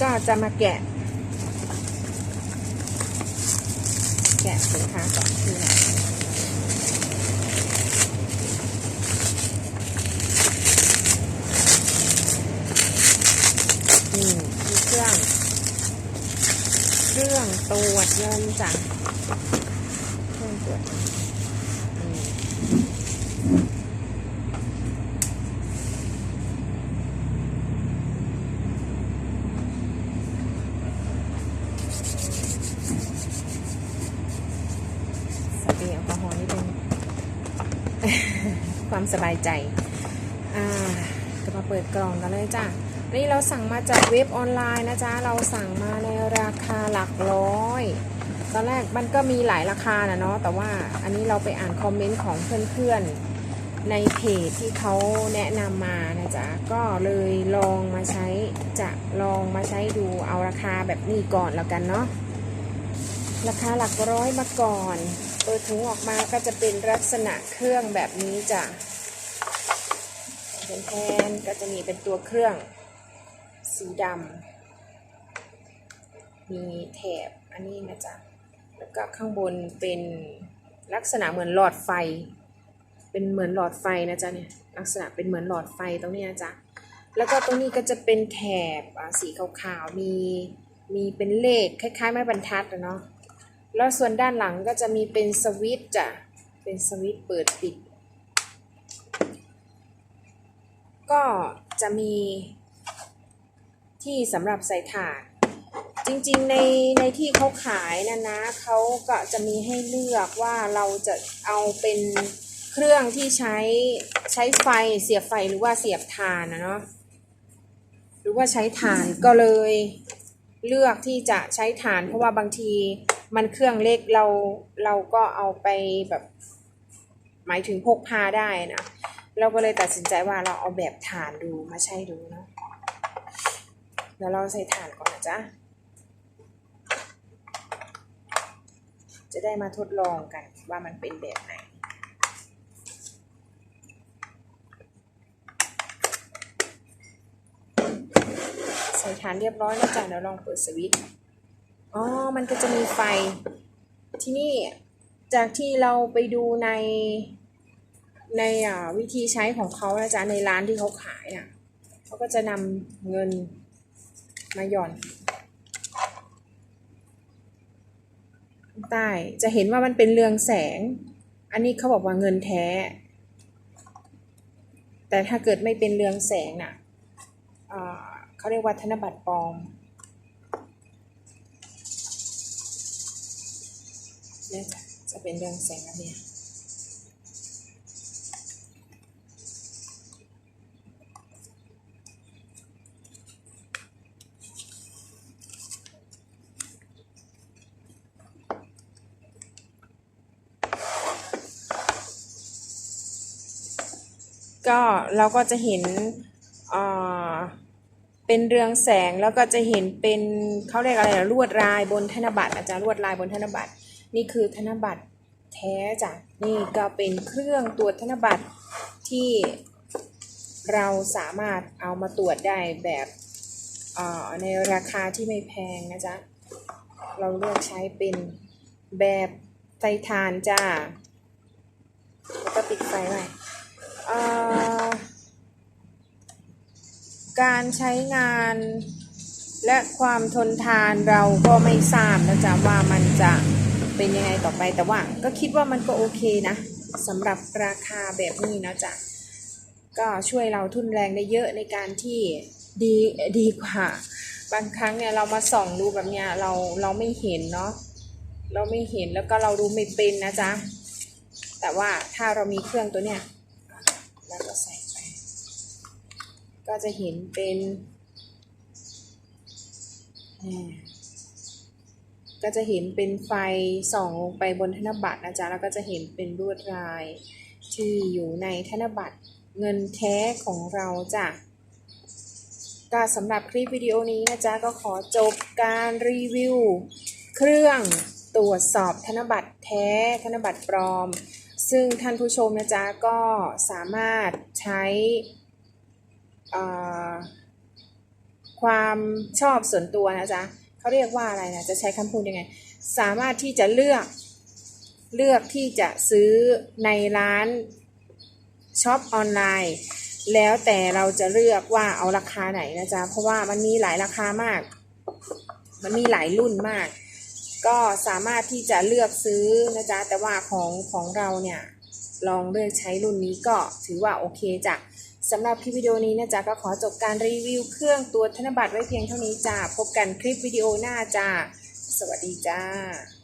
ก็จะมาแกะ แกะสินค้าก่อนคืออะไรนี่มีเครื่อง เครื่องตรวจเงินจ้ะเครื่องตรวจอืมสเปรย์แอลกอฮอล์นี่เป็น ความสบายใจ อ่าจะมาเปิดกล่องกันเลยจ้ะ นี่เราสั่งมาจากเว็บออนไลน์นะจ๊ะ เราสั่งมาในราคาหลักร้อย ตอนแรกมันก็มีหลายราคานะเนาะ แต่ว่าอันนี้เราไปอ่านคอมเมนต์ของเพื่อนๆ ในเพจที่เขาแนะนำมานะจ๊ะ ก็เลยลองมาใช้ จะลองมาใช้ดูเอาราคาแบบนี้ก่อนแล้วกันเนาะราคาหลักร้อยมาก่อน เปิดถุงออกมาก็จะเป็นลักษณะเครื่องแบบนี้จ้ะ แทนก็จะมีเป็นตัวเครื่องสีดำมีแถบอันนี้นะจ๊ะแล้วก็ข้างบนเป็นลักษณะเหมือนหลอดไฟ เป็นเหมือนหลอดไฟนะจ๊ะเนี่ยลักษณะเป็นเหมือนหลอดไฟตรงนี้นะจ๊ะแล้วก็ตรงนี้ก็จะเป็นแถบอ่าสีขาวๆมีมีเป็นเลขคล้ายๆ ไม้บรรทัดอะเนาะแล้วส่วนด้านหลังก็จะมีเป็นสวิตช์จ้ะเป็นสวิตช์เปิดปิด ก็จะมีที่สำหรับใส่ถ่านจริงๆในในที่เขาขายนะนะเขาก็จะมีให้เลือกว่าเราจะเอาเป็นเครื่องที่ใช้ใช้ไฟเสียบไฟหรือว่าเสียบถ่านนะเนาะหรือว่าใช้ถ่านก็เลยเลือกที่จะใช้ถ่านเพราะว่าบางทีมันเครื่องเล็กเราเราก็เอาไปแบบ หมายถึงพกพาได้นะ เราก็เลยตัดสินใจว่าเราเอาแบบถ่านดูมาใช้ดูเนาะเดี๋ยวเราใส่ถ่านก่อนนะจ๊ะ จะได้มาทดลองกันว่ามันเป็นแบบไหนใส่ฐานเรียบร้อยแล้วจ้ะเดี๋ยวลองเปิดสวิตช์ อ๋อ มันก็จะมีไฟ ที่นี่จากที่เราไปดูใน ในวิธีใช้ของเขานะจ๊ะในร้านที่เขาขายอะเขาก็จะนำเงินมาหย่อน ใต้จะเห็นว่ามันเป็นเรืองแสง อันนี้เขาบอกว่าเงินแท้ แต่ถ้าเกิดไม่เป็นเรืองแสงน่ะอ่าเขาเรียกว่าธนบัตรปลอมเนี่ยจะเป็นเรืองแสงอันเนี้ย ก็เราก็จะเห็นเป็นเรืองแสงแล้วก็จะเห็นเป็นเขาเรียกอะไรลวดลายบนธนบัตรอาจารย์ลวดลายบนธนบัตร นี่คือธนบัตรแท้จ้ะนี่ก็เป็นเครื่องตรวจธนบัตรที่เราสามารถเอามาตรวจได้แบบในราคาที่ไม่แพงนะจ๊ะ เราเลือกใช้เป็นแบบไททานจ้า แล้วก็ปิดไฟไว้ การใช้งานและความทนทานเราก็ไม่ทราบนะจ๊ะว่ามันจะเป็นยังไงต่อไปแต่ว่าก็คิดว่ามันก็โอเคนะสำหรับราคาแบบนี้นะจ๊ะก็ช่วยเราทุนแรงได้เยอะในการที่ดีดีกว่า บางครั้งเนี่ยเรามาส่องดูแบบเนี้ยเราเราไม่เห็นเนาะเราไม่เห็นแล้วก็เราดูไม่เป็นนะจ๊ะแต่ว่าถ้าเรามีเครื่องตัวเนี้ย แล้วก็ใส่ไป ก็จะเห็นเป็นก็จะเห็นเป็นไฟส่องลงไปบนธนบัตรนะจ๊ะแล้วก็จะเห็นเป็นลวดลายที่อยู่ในธนบัตรเงินแท้ของเราจ้ะก็สำหรับคลิปวิดีโอนี้นะจ๊ะก็ขอจบการรีวิว เครื่องตรวจสอบธนบัตรแท้ธนบัตรปลอม ซึ่งท่านผู้ชมนะจ๊ะก็สามารถใช้ความชอบส่วนตัวนะจ๊ะเขาเรียกว่าอะไรนะจะใช้คำพูดยังไง สามารถที่จะเลือกเลือกที่จะซื้อในร้านช็อปออนไลน์ แล้วแต่เราจะเลือกว่าเอาราคาไหนนะจ๊ะเพราะว่ามันมีหลายราคามาก มันมีหลายรุ่นมาก ก็สามารถที่จะเลือกซื้อนะจ๊ะแต่ว่าของของเราเนี่ยลองเลือกใช้รุ่นนี้ก็ถือว่าโอเคจ้ะสำหรับคลิปวิดีโอนี้นะจ๊ะก็ขอจบการรีวิวเครื่องตัวธนบัตรไว้เพียงเท่านี้จ้ะพบกันคลิปวิดีโอหน้าจ้ะสวัสดีจ้า